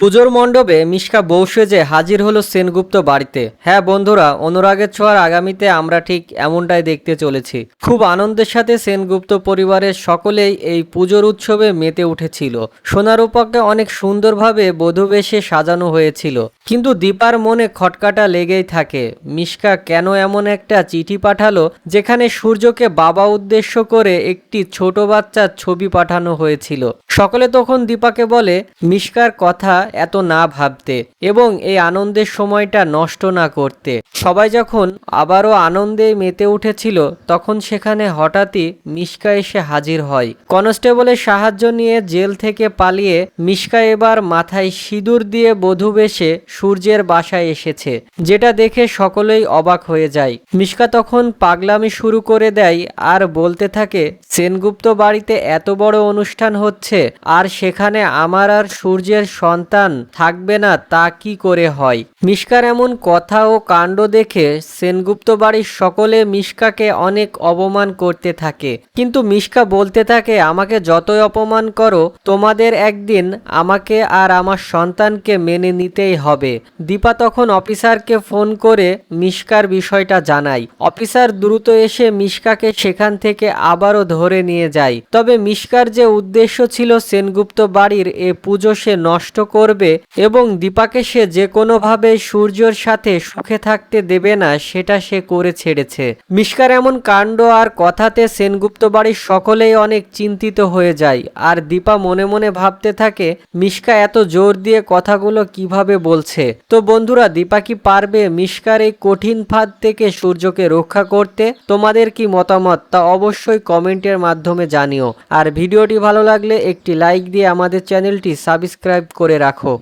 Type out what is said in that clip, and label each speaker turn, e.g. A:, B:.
A: পুজোর মণ্ডপে মিশকা বউ সেজে হাজির হলো সেনগুপ্ত বাড়িতে। হ্যাঁ বন্ধুরা, অনুরাগের ছোঁয়ার আগামীতে আমরা ঠিক এমনটাই দেখতে চলেছি। খুব আনন্দের সাথে সেনগুপ্ত পরিবারের সকলেই এই পুজোর উৎসবে মেতে উঠেছিল। সোনারূপাকে অনেক সুন্দরভাবে বধূবেশে সাজানো হয়েছিল। কিন্তু দীপার মনে খটকাটা লেগেই থাকে। মিশকা কেন এমন একটা চিঠি পাঠালো, যেখানে সূর্যকে বাবা উদ্দেশ্য করে একটি ছোট বাচ্চার ছবি পাঠানো হয়েছিল। সকলে তখন দীপাকে বলে, মিশকার কথা এত না ভাবতে এবং এই আনন্দের সময়টা নষ্ট না করতে। সবাই যখন আবারও আনন্দে মেতে উঠেছিল, তখন সেখানে হঠাৎই মিশকা এসে হাজির হয়। কনস্টেবলের সাহায্য নিয়ে জেল থেকে পালিয়ে মিশকা এবার মাথায় সিঁদুর দিয়ে বধূ বেশে সূর্যের বাসায় এসেছে, যেটা দেখে সকলেই অবাক হয়ে যায়। মিশকা তখন পাগলামি শুরু করে দেয় আর বলতে থাকে, সেনগুপ্ত বাড়িতে এত বড় অনুষ্ঠান হচ্ছে, আর সেখানে আমার আর সূর্যের সন্তান থাকবে না, তা কি করে হয়? মিশকার এমন কথা ও কাণ্ড দেখে সেনগুপ্ত বাড়ির সকলে মিশকাকে অনেক অপমান করতে থাকে। কিন্তু মিশকা বলতে থাকে, আমাকে যতই অপমান করো, তোমাদের একদিন আমাকে আর আমার সন্তানকে মেনে নিতেই হবে। দীপা তখন অফিসারকে ফোন করে মিশকার বিষয়টা জানায়। অফিসার দ্রুত এসে মিশকাকে সেখান থেকে আবারও ধরে নিয়ে যায়। তবে মিশকার যে উদ্দেশ্য ছিল সেনগুপ্ত বাড়ির, এ পুজো সে নষ্ট করবে এবং দীপাকে সে যে কোনোভাবে সূর্যর সাথে সুখে থাকতে দেবে না, সেটা সে করে ছেড়েছে। মিশকার এমন কাণ্ড আর কথাতে সেনগুপ্ত বাড়ির সকলেই অনেক চিন্তিত হয়ে যায়। আর দীপা মনে মনে ভাবতে থাকে, মিশকা এত জোর দিয়ে কথাগুলো কীভাবে বলছে? তো বন্ধুরা, দীপা কি পারবে মিশকার এই কঠিন ফাঁদ থেকে সূর্যকে রক্ষা করতে? তোমাদের কি মতামত? তা অবশ্যই কমেন্টের মাধ্যমে জানিও। আর ভিডিওটি ভালো লাগলে একটি লাইক দিয়ে আমাদের চ্যানেলটি সাবস্ক্রাইব করে রাখো।